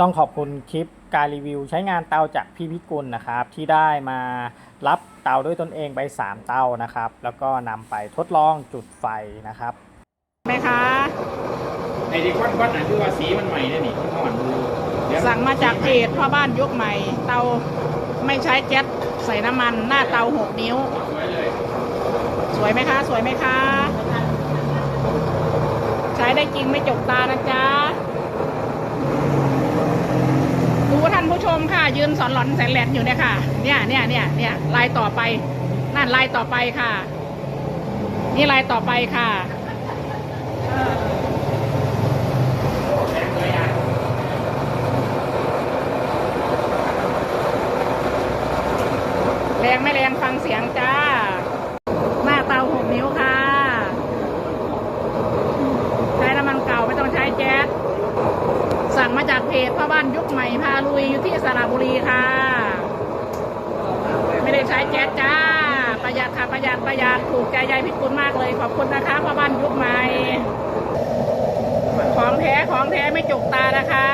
ต้องขอบคุณคลิปการรีวิวใช้งานเตาจากพี่พิกุลนะครับ ที่ได้มารับเตาด้วยตนเองไป 3 เตานะครับ แล้วก็นำไปทดลองจุดไฟนะครับไหมคะไอ้ที่ควันควันนั่นคือว่าสีมันใหม่เนี่ยนี่ที่ห่อนดูเดี๋ยวสั่งมาจากเพจพ่อบ้านยุคใหม่ เตาไม่ใช้แก๊สใส่น้ำมันหน้าเตาหกนิ้ว สวยเลยสวยไหมคะ สวยไหมคะ ใช้ได้จริงไม่จกตานะจ๊ะ ดูท่านผู้ช มค่ะ ยืนสอนหลอนแสนแหลนอยู่เนี่ยค่ะ เนี่ยเนี่ยเนี่ยเนี่ยลายต่อไป นั่นลายต่อไปค่ะ นี่ลายต่อไปค่ะแรงไม่แรงฟังเสียงจ้า หน้าเตาหกนิ้วค่ะ ใช้น้ำมันเก่าไม่ต้องใช้แก๊ส สั่งมาจากเพจพ่อบ้านยุคใหม่พาลุยอยู่ที่สระบุรีค่ะ ไม่ได้ใช้แก๊สจ้า ประหยัดค่ะประหยัดประหยัดถูกใจยายพิคุณมากเลย ขอบคุณนะคะพ่อบ้านยุคใหม่ ของแท้ของแท้ไม่จกตานะคะ